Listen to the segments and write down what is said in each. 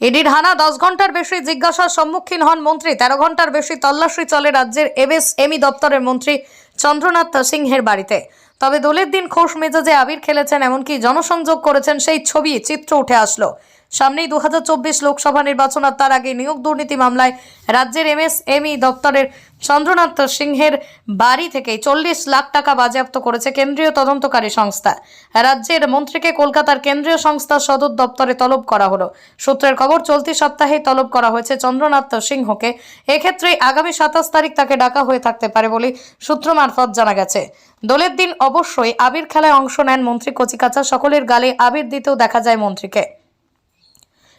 ইডির হানা দশ ঘণ্টার বেশি জিজ্ঞাসার সম্মুখীন হন মন্ত্রী। তেরো ঘণ্টার বেশি তল্লাশি চলে রাজ্যের এমএসএমই দপ্তরের মন্ত্রী চন্দ্রনাথ সিংহের বাড়িতে। তবে দোলের দিন খোশ মেজাজে আবির খেলেছেন এমনকি জনসংযোগ করেছেন সেই ছবি, চিত্র উঠে আসলো। সামনেই দু হাজার চব্বিশ লোকসভা নির্বাচন আর তার আগে নিয়োগ দুর্নীতি মামলায় রাজ্যের এমএসএমই দপ্তরের চন্দ্রনাথ সিংহের বাড়ি থেকে চল্লিশ লাখ টাকা বাজেয়াপ্ত করেছে কেন্দ্রীয় তদন্তকারী সংস্থা। রাজ্যের মন্ত্রীকে কলকাতার কেন্দ্রীয় সংস্থার সদর দপ্তরে তলব করা হলো। সূত্রের খবর, চলতি সপ্তাহেই তলব করা হয়েছে চন্দ্রনাথ সিংহকে। এক্ষেত্রে আগামী সাতাশ তারিখ তাকে ডাকা হয়ে থাকতে পারে বলে সূত্র মারফত জানা গেছে। দোলের দিন অবশ্যই আবির খেলায় অংশ নেন মন্ত্রী কচিকাচা। সকলের গালে আবির দিতেও দেখা যায় মন্ত্রীকে।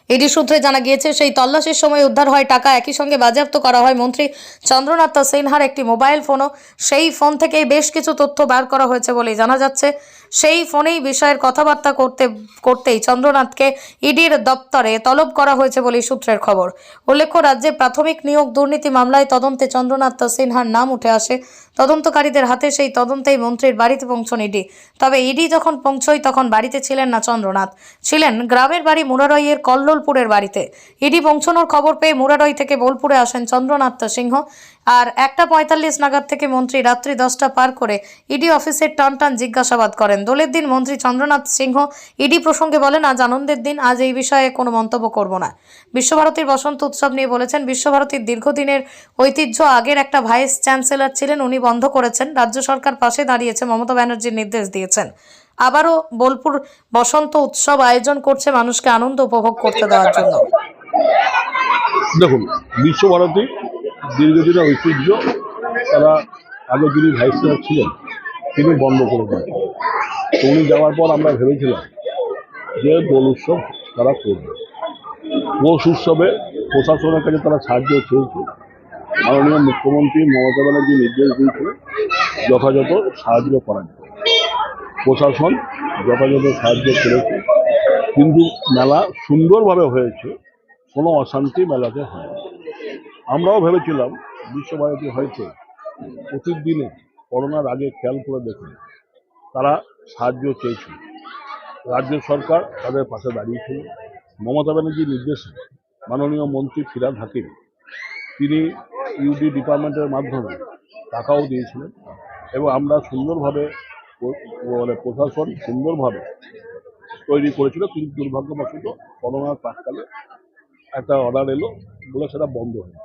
ইডি সূত্রে জানা গিয়েছে, সেই তল্লাশির সময় উদ্ধার হয় টাকা। একই সঙ্গে বাজেয়াপ্ত করা হয় মন্ত্রী চন্দ্রনাথ সিনহার একটি মোবাইল ফোনও। সেই ফোন থেকেই বেশ কিছু তথ্য বার করা হয়েছে বলেই জানা যাচ্ছে। সেই ফোনেই বিষয়ের কথাবার্তা করতে, করতেই চন্দ্রনাথকে ইডির দপ্তরে তলব করা হয়েছে বলেই সূত্রের খবর। উল্লেখ্য, রাজ্যে প্রাথমিক নিয়োগ দুর্নীতি মামলায় তদন্তে চন্দ্রনাথ সিনহার নাম উঠে আসে। তদন্তকারীদের হাতে সেই তদন্তেই মন্ত্রীর বাড়িতে পৌঁছন ইডি। তবে ইডি যখন পৌঁছয়, তখন বাড়িতে ছিলেন না চন্দ্রনাথ। ছিলেন গ্রামের বাড়ি মুরারইয়ের কল্লোলপুরের বাড়িতে। ইডি পৌঁছানোর খবর পেয়ে মুরারই থেকে বোলপুরে আসেন চন্দ্রনাথ সিংহ। আর একটা পঁয়তাল্লিশ নাগাদ থেকে মন্ত্রী রাত্রি দশটা পার করে ইডি অফিসের টান টান জিজ্ঞাসাবাদ করেন। দোলের দিন মন্ত্রী চন্দ্রনাথ সিংহ ইডি প্রসঙ্গে বলেন, আজ আনন্দের দিন, আজ এই বিষয়ে কোনো মন্তব্য করব না। বিশ্বভারতীর বসন্ত উৎসব নিয়ে বলেছেন, বিশ্বভারতীর দীর্ঘদিনের ঐতিহ্য আগের একটা ভাইস চ্যান্সেলর ছিলেন, উনি বন্ধ করেছেন। রাজ্য সরকার পাশে দাঁড়িয়েছে মমতা ব্যানার্জির নির্দেশ দিয়েছেন। আবারও বোলপুর বসন্ত উৎসব আয়োজন করছে মানুষকে আনন্দ উপভোগ করতে দেওয়ার জন্য। দেখুন, বিশ্বভারতী দীর্ঘদিনের ঐতিহ্য, তারা আগে যিনি ভাইস চেয়ার ছিলেন, তিনি বন্ধ করে দেন উনি যাওয়ার পর আমরা ভেবেছিলাম যে দোল উৎসব তারা করবে। পৌষ উৎসবে প্রশাসনের কাছে তারা সাহায্য চেয়েছে। মাননীয় মুখ্যমন্ত্রী মমতা ব্যানার্জি নির্দেশ দিয়েছিলেন, যথাযথ সাহায্য জন্য। প্রশাসন যথাযথ সাহায্য করেছে। কিন্তু মেলা সুন্দরভাবে হয়েছে, কোনো অশান্তি মেলাতে হয় আমরাও ভেবেছিলাম বিশ্বভারতী হয়তো প্রতিদিনে করোনার আগে খেয়াল করে দেখুন, তারা সাহায্য চেয়েছিল রাজ্য সরকার তাদের পাশে দাঁড়িয়েছিল মমতা ব্যানার্জির নির্দেশে মাননীয় মন্ত্রী ফিরাদ হাকিম, তিনি ইউডি ডিপার্টমেন্টের মাধ্যমে টাকাও দিয়েছিলেন এবং আমরা সুন্দরভাবে মানে প্রশাসন সুন্দরভাবে তৈরি করেছিল, কিন্তু দুর্ভাগ্যবশত করোনার প্রাককালে একটা অর্ডার এলো বলে সেটা বন্ধ হয়ে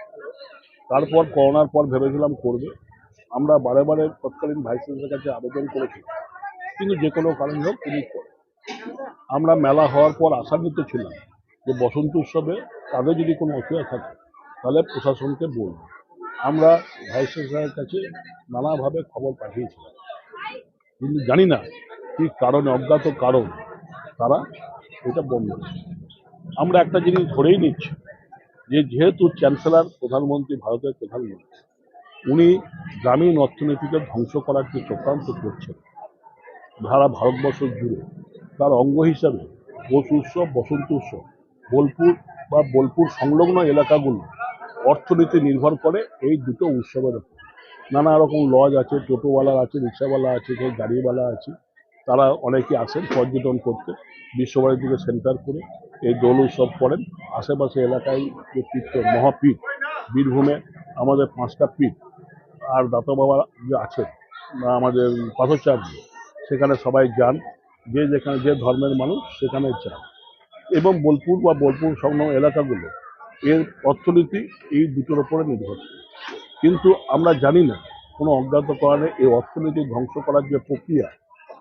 তারপর করোনার পর ভেবেছিলাম করবে। আমরা বারে বারে তৎকালীন ভাইস কাছে আবেদন করেছি কিন্তু যে কোনো কারণ হোক তিনি আমরা মেলা হওয়ার পর আশান্বিত ছিলাম যে বসন্ত উৎসবে তাদের যদি কোনো অসুবিধা থাকে, তাহলে প্রশাসনকে বলব। আমরা ভাইস চ্যান্সেলের কাছে নানাভাবে খবর পাঠিয়েছিলাম। কিন্তু জানি না কি কারণে, অজ্ঞাত কারণ তারা এটা বন্ধ আমরা একটা জিনিস ধরেই নিচ্ছি যে যেহেতু চ্যান্সেলার প্রধানমন্ত্রী, ভারতের প্রধানমন্ত্রী, উনি গ্রামীণ অর্থনীতিকে ধ্বংস করার যে চক্রান্ত করছেন, সারা ভারতবর্ষ জুড়ে, তার অঙ্গ হিসাবে পৌষ উৎসব, বসন্ত উৎসব, বোলপুর বা বোলপুর সংলগ্ন এলাকাগুলো অর্থনীতি নির্ভর করে এই দুটো উৎসবের উপর। নানা রকম লজ আছে টোটোওয়ালা আছে, রিক্সাওয়ালা আছে কেউ গাড়িওয়ালা আছে। তারা অনেকে আসেন পর্যটন করতে বিশ্বভারতীকে সেন্টার করে এই দোল উৎসব করেন। আশেপাশে এলাকায় যে তীর্থ, মহাপীঠ, বীরভূমে আমাদের পাঁচটা পীঠ, আর দাতা বাবা যে আছেন আমাদের পাথরচার্য সেখানে সবাই যান। যে যেখানে, যে ধর্মের মানুষ, সেখানে যান। এবং বোলপুর বা বোলপুর সংলগ্ন এলাকাগুলো, এর অর্থনীতি এই দুটোর উপরে নির্ভরশীল। কিন্তু আমরা জানি না, কোনো অজ্ঞাত কারণে এই অর্থনীতি ধ্বংস করার যে প্রক্রিয়া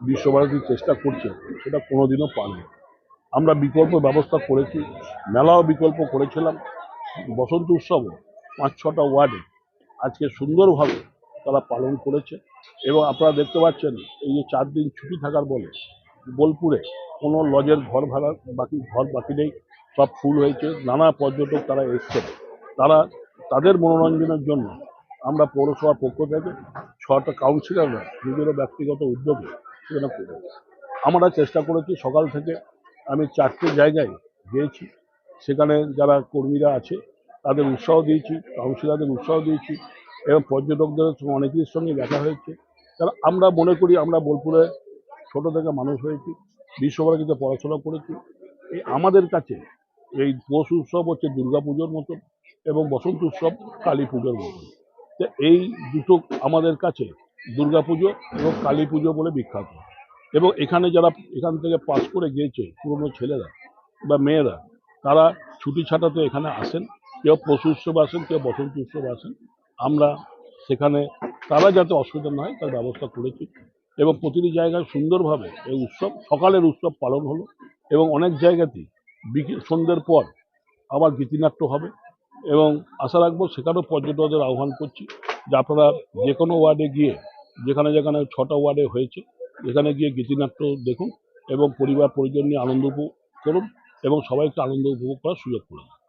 বিশ্বভারতী চেষ্টা করছে, সেটা কোনোদিনও পারবে আমরা বিকল্প ব্যবস্থা করেছি, মেলাও বিকল্প করেছিলাম, বসন্ত উৎসবও, পাঁচ, ছটা ওয়ার্ডে। আজকে সুন্দরভাবে তারা পালন করেছে এবং আপনারা দেখতে পাচ্ছেন, এই যে চার দিন ছুটি থাকার বলে বোলপুরে কোনো লজের ঘর ভাড়া বাকি, ঘর বাকি নেই, সব ফুল হয়েছে, নানা পর্যটক তারা এসছেন। তারা, তাদের মনোরঞ্জনের জন্য আমরা পৌরসভার পক্ষ থেকে ছটা কাউন্সিলররা নিজেরও ব্যক্তিগত উদ্যোগে সেখানে করেছে আমরা চেষ্টা করেছি, সকাল থেকে আমি চারটে জায়গায় গিয়েছি। সেখানে যারা কর্মীরা আছে, তাদের উৎসাহ দিয়েছি কাউন্সিলরদের উৎসাহ দিয়েছি, এবং পর্যটকদের অনেকের সঙ্গে দেখা হয়েছে। কারণ আমরা মনে করি, আমরা বোলপুরে ছোট থেকে মানুষ হয়েছি, বিশ্বভারতীতে পড়াশোনা করেছি। এই আমাদের কাছে এই পৌষ উৎসব হচ্ছে দুর্গাপুজোর মতন এবং বসন্ত উৎসব কালী পুজোর মতন। তো এই দুটো আমাদের কাছে দুর্গাপুজো এবং কালী পুজো বলে বিখ্যাত। এবং এখানে যারা এখান থেকে পাস করে গিয়েছে, পুরনো ছেলেরা বা মেয়েরা, তারা ছুটি ছাটাতে এখানে আসেন, কেউ পশু উৎসব আসেন, কেউ বসন্ত উৎসব আসেন। আমরা সেখানে, তারা যাতে অসুবিধা না হয়, তার ব্যবস্থা করেছি। এবং প্রতিটি জায়গায় সুন্দরভাবে এই উৎসব, সকালের উৎসব পালন হলো। এবং অনেক জায়গাতেই বিকেল সন্ধ্যের পর আবার গীতিনাট্য হবে। এবং আশা রাখব সেখানেও পর্যটকদের আহ্বান করছি যে আপনারা যে কোনো ওয়ার্ডে গিয়ে, যেখানে যেখানে ছটা ওয়ার্ডে হয়েছে, এখানে গিয়ে গীতিনাট্য দেখুন এবং পরিবার পরিজন নিয়ে আনন্দ উপভোগ করুন এবং সবাইকে আনন্দ উপভোগ করার সুযোগ করে দিন।